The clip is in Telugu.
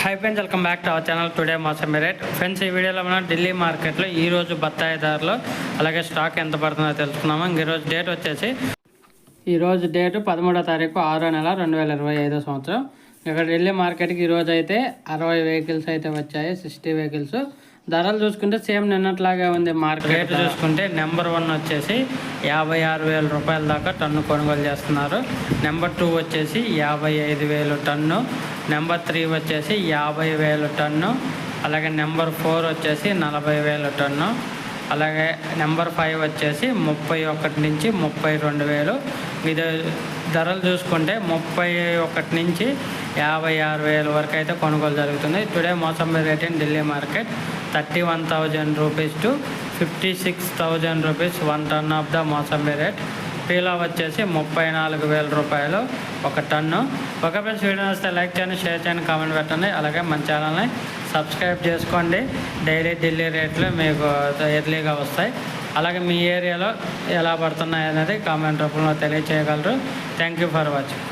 Hi friends welcome back to our channel today మాసం రేట్ ఫ్రెండ్స్ ఈ వీడియోలో మనం ఢిల్లీ మార్కెట్లో ఈరోజు బత్తాయి ధరలు అలాగే స్టాక్ ఎంత పడుతుందో తెలుసుకున్నాము ఇంక ఈరోజు డేట్ వచ్చేసి ఈరోజు డేటు పదమూడో తారీఖు ఆరో నెల రెండు వేల ఇరవై ఐదో సంవత్సరం. ఇక్కడ వెళ్ళి మార్కెట్కి ఈరోజు అయితే అరవై వెహికల్స్ అయితే వచ్చాయి సిక్స్టీ వెహికల్స్. ధరలు చూసుకుంటే సేమ్ నిన్నట్లాగే ఉంది మార్కెట్. రేట్ చూసుకుంటే నెంబర్ వన్ వచ్చేసి యాభై ఆరు వేల రూపాయల దాకా టన్ను కొనుగోలు చేస్తున్నారు. నెంబర్ టూ వచ్చేసి యాభై ఐదు వేలు టన్ను. నెంబర్ త్రీ వచ్చేసి యాభై వేలు టన్ను. అలాగే నెంబర్ ఫోర్ వచ్చేసి నలభై వేలు టన్ను. అలాగే నెంబర్ ఫైవ్ వచ్చేసి ముప్పై ఒకటి నుంచి ముప్పై రెండు వేలు. ఇది ధరలు చూసుకుంటే ముప్పై ఒకటి నుంచి యాభై ఆరు వేల వరకు అయితే కొనుగోలు జరుగుతుంది. Today mosambi rate in Delhi market thirty one thousand rupees to fifty six thousand rupees. One ton of the mosambi rate. Peela వచ్చేసి ముప్పై నాలుగు వేల రూపాయలు ఒక టన్ను. ఒక ఫ్రెండ్స్ వీడియో వస్తే లైక్ చేయండి షేర్ చేయండి కామెంట్ పెట్టండి. అలాగే మన ఛానల్ని సబ్స్క్రైబ్ చేసుకోండి. డైలీ ఢిల్లీ రేట్లు మీకు ఎర్లీగా వస్తాయి. అలాగే మీ ఏరియాలో ఎలా పడుతున్నాయి అనేది కామెంట్ రూపంలో తెలియచేయగలరు. Thank you for watching